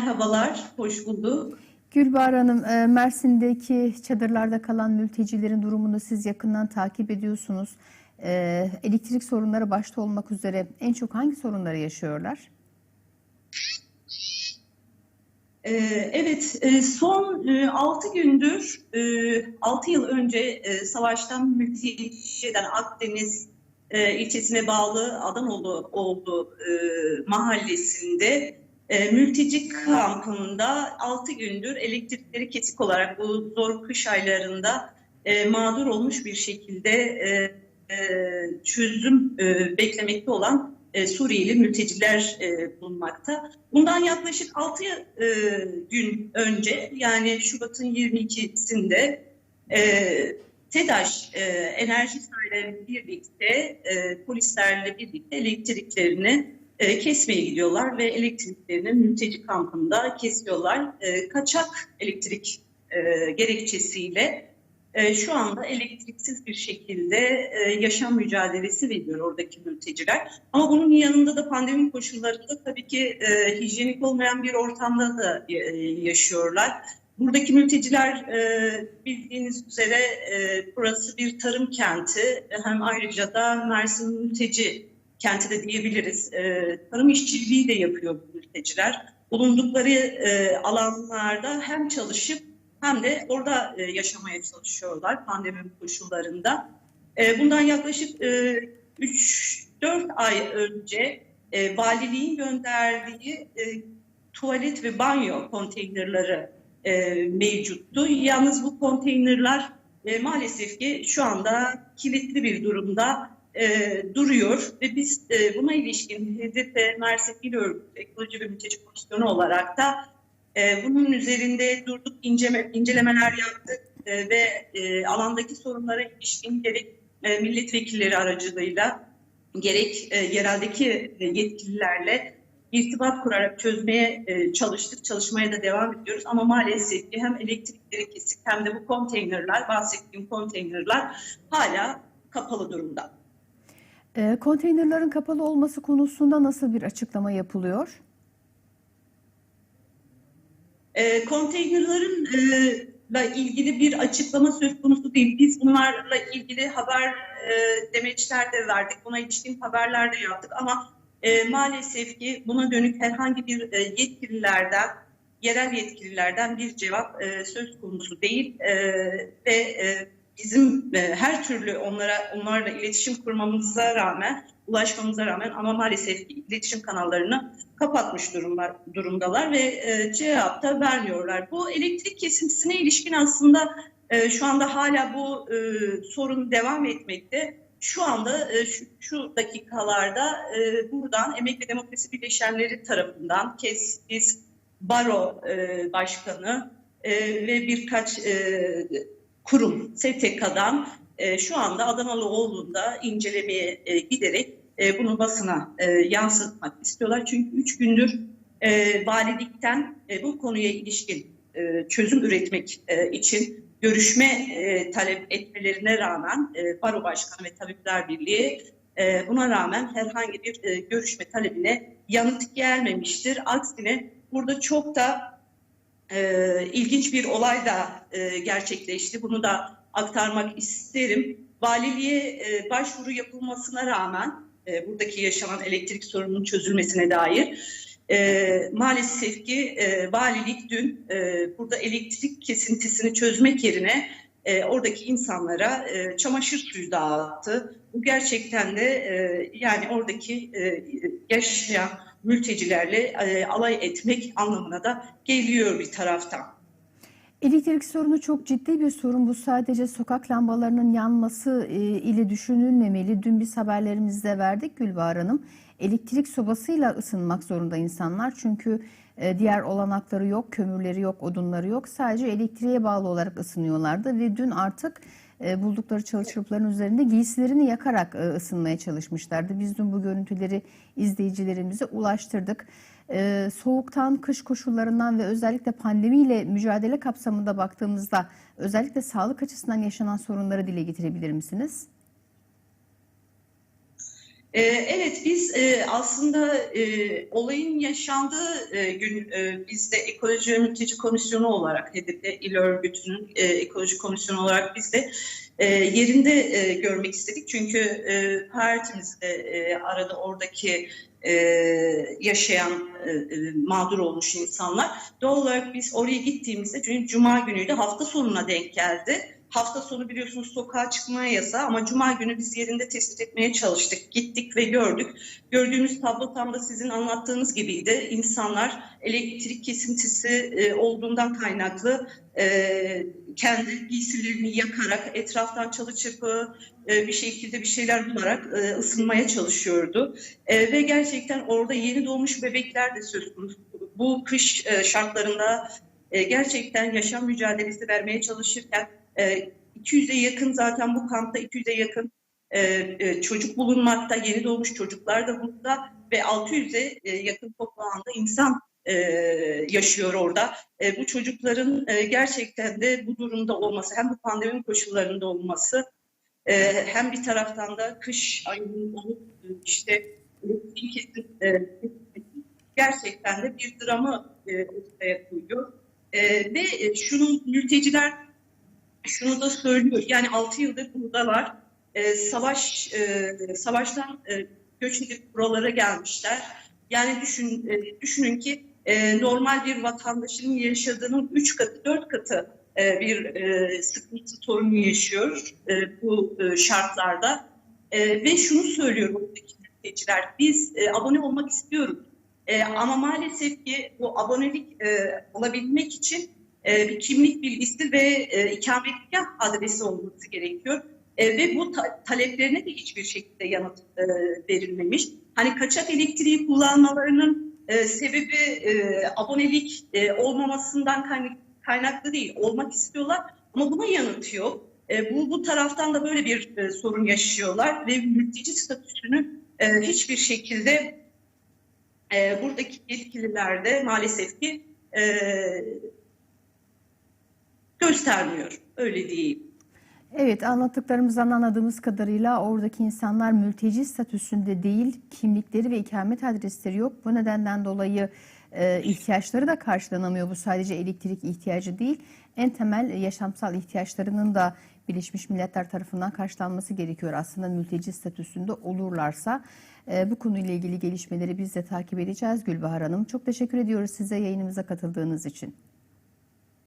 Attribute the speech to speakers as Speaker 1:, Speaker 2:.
Speaker 1: Merhabalar, hoş bulduk.
Speaker 2: Gülbahar Hanım, e, Mersin'deki çadırlarda kalan mültecilerin durumunu siz yakından takip ediyorsunuz. E, Elektrik sorunları başta olmak üzere en çok hangi sorunları yaşıyorlar?
Speaker 1: Ee, Evet, e, son 6 gündür, 6 yıl önce e, savaştan mülteci eden Akdeniz e, ilçesine bağlı Adanoğlu oldu e, mahallesinde e, mülteci kampında 6 gündür elektrikleri kesik olarak bu zor kış aylarında e, mağdur olmuş bir şekilde e, e, çözüm e, beklemekte olan e, Suriyeli mülteciler e, bulunmakta. Bundan yaklaşık 6 e, gün önce yani Şubat'ın 22'sinde e, TEDAŞ e, enerji sahipleriyle birlikte e, polislerle birlikte elektriklerini e, kesmeye gidiyorlar ve elektriklerini mülteci kampında kesiyorlar. E, kaçak elektrik e, gerekçesiyle şu anda elektriksiz bir şekilde yaşam mücadelesi veriyor oradaki mülteciler. Ama bunun yanında da pandemi koşullarında tabii ki hijyenik olmayan bir ortamda da yaşıyorlar. Buradaki mülteciler bildiğiniz üzere burası bir tarım kenti hem ayrıca da Mersin mülteci kenti de diyebiliriz. E, tarım işçiliği de yapıyor bu mülteciler. Bulundukları e, alanlarda hem çalışıp hem de orada e, yaşamaya çalışıyorlar pandemi koşullarında. E, bundan yaklaşık e, 3-4 ay önce e, valiliğin gönderdiği e, tuvalet ve banyo konteynerları e, mevcuttu. Yalnız bu konteynerler e, maalesef ki şu anda kilitli bir durumda e, duruyor ve biz e, buna ilişkin HDP Mersin İl Örgütü Ekoloji ve Mülteci Komisyonu olarak da e, bunun üzerinde durduk inceme, incelemeler yaptık e, ve e, alandaki sorunlara ilişkin gerek e, milletvekilleri aracılığıyla gerek e, yereldeki e, yetkililerle irtibat kurarak çözmeye e, çalıştık. Çalışmaya da devam ediyoruz ama maalesef ki hem elektrikleri kesik hem de bu konteynerler, bahsettiğim konteynerler hala kapalı durumda.
Speaker 2: E, konteynerların kapalı olması konusunda nasıl bir açıklama yapılıyor?
Speaker 1: E, konteynerların ilgili bir açıklama söz konusu değil. Biz bunlarla ilgili haber e, demeçler de verdik. Buna ilişkin haberler de yaptık ama e, maalesef ki buna dönük herhangi bir e, yetkililerden, yerel yetkililerden bir cevap e, söz konusu değil e, ve e, bizim e, her türlü onlara onlarla iletişim kurmamıza rağmen, ulaşmamıza rağmen ama maalesef iletişim kanallarını kapatmış durumlar, durumdalar ve e, cevap da vermiyorlar. Bu elektrik kesintisine ilişkin aslında e, şu anda hala bu e, sorun devam etmekte. Şu anda e, şu, şu dakikalarda e, buradan Emek ve Demokrasi Birleşenleri tarafından KES, KES Baro e, Başkanı e, ve birkaç e, kurum STK'dan e, şu anda Adanalıoğlu'nda incelemeye e, giderek e, bunu basına e, yansıtmak istiyorlar. Çünkü üç gündür e, valilikten e, bu konuya ilişkin e, çözüm üretmek e, için görüşme e, talep etmelerine rağmen e, Baro Başkanı ve Tabipler Birliği e, buna rağmen herhangi bir e, görüşme talebine yanıt gelmemiştir. Aksine burada çok da e, ilginç bir olay da e, gerçekleşti. Bunu da aktarmak isterim. Valiliğe e, başvuru yapılmasına rağmen e, buradaki yaşanan elektrik sorununun çözülmesine dair e, maalesef ki e, valilik dün e, burada elektrik kesintisini çözmek yerine e, oradaki insanlara e, çamaşır suyu dağıttı. Bu gerçekten de e, yani oradaki e, yaşayan mültecilerle e, alay etmek anlamına da geliyor bir taraftan.
Speaker 2: Elektrik sorunu çok ciddi bir sorun. Bu sadece sokak lambalarının yanması e, ile düşünülmemeli. Dün biz haberlerimizde verdik Gülbahar Hanım. Elektrik sobasıyla ısınmak zorunda insanlar. Çünkü e, diğer olanakları yok, kömürleri yok, odunları yok. Sadece elektriğe bağlı olarak ısınıyorlardı ve dün artık e, buldukları çalışıpların üzerinde giysilerini yakarak ısınmaya çalışmışlardı. Biz dün bu görüntüleri izleyicilerimize ulaştırdık. Ee, soğuktan, kış koşullarından ve özellikle pandemiyle mücadele kapsamında baktığımızda özellikle sağlık açısından yaşanan sorunları dile getirebilir misiniz?
Speaker 1: Ee, Evet, biz e, aslında e, olayın yaşandığı e, gün e, biz de Ekoloji Mülteci Komisyonu olarak HDP İl Örgütü'nün e, Ekoloji Komisyonu olarak biz de e, yerinde e, görmek istedik. Çünkü e, partimiz de e, arada oradaki e, yaşayan e, e, mağdur olmuş insanlar. Doğal olarak biz oraya gittiğimizde çünkü Cuma günüydü hafta sonuna denk geldi. Hafta sonu biliyorsunuz sokağa çıkmaya yasağı ama Cuma günü biz yerinde tespit etmeye çalıştık. Gittik ve gördük. Gördüğümüz tablo tam da sizin anlattığınız gibiydi. İnsanlar elektrik kesintisi e, olduğundan kaynaklı e, kendi giysilerini yakarak etraftan çalı çırpı e, bir şekilde bir şeyler bularak ısınmaya çalışıyordu. Ve gerçekten orada yeni doğmuş bebekler de söz konusu. Bu kış şartlarında gerçekten yaşam mücadelesi vermeye çalışırken e, 200'e yakın zaten bu kampta 200'e yakın e, e, çocuk bulunmakta, yeni doğmuş çocuklar da burada ve 600'e e, yakın toplamda insan yaşıyor orada. Bu çocukların gerçekten de bu durumda olması, hem bu pandemi koşullarında olması, hem bir taraftan da kış ayının olup işte e, gerçekten de bir dramı ortaya koyuyor. Ve şunun mülteciler şunu da söylüyor. Yani 6 yıldır buradalar. E, savaş e, savaştan e, göç edip buralara gelmişler. Yani düşün e, düşünün ki e, normal bir vatandaşın yaşadığının 3 katı 4 katı e, bir e, sıkıntı sorunu yaşıyor e, bu e, şartlarda. E, ve şunu söylüyor buradaki mülteciler. Biz e, abone olmak istiyoruz. E, ama maalesef ki bu abonelik e, alabilmek için e, bir kimlik bilgisi ve e, ikametgah adresi olması gerekiyor. E, ve bu ta- taleplerine de hiçbir şekilde yanıt e, verilmemiş. Hani kaçak elektriği kullanmalarının e, sebebi e, abonelik e, olmamasından kaynak- kaynaklı değil. Olmak istiyorlar ama buna yanıt yok. E, bu, bu taraftan da böyle bir e, sorun yaşıyorlar ve mülteci statüsünü e, hiçbir şekilde e, buradaki yetkililer de maalesef ki e, göstermiyor. Öyle diyeyim.
Speaker 2: Evet anlattıklarımızdan anladığımız kadarıyla oradaki insanlar mülteci statüsünde değil, kimlikleri ve ikamet adresleri yok. Bu nedenden dolayı e, ihtiyaçları da karşılanamıyor. Bu sadece elektrik ihtiyacı değil, en temel yaşamsal ihtiyaçlarının da Birleşmiş Milletler tarafından karşılanması gerekiyor. Aslında mülteci statüsünde olurlarsa e, bu konuyla ilgili gelişmeleri biz de takip edeceğiz Gülbahar Hanım. Çok teşekkür ediyoruz size yayınımıza katıldığınız için.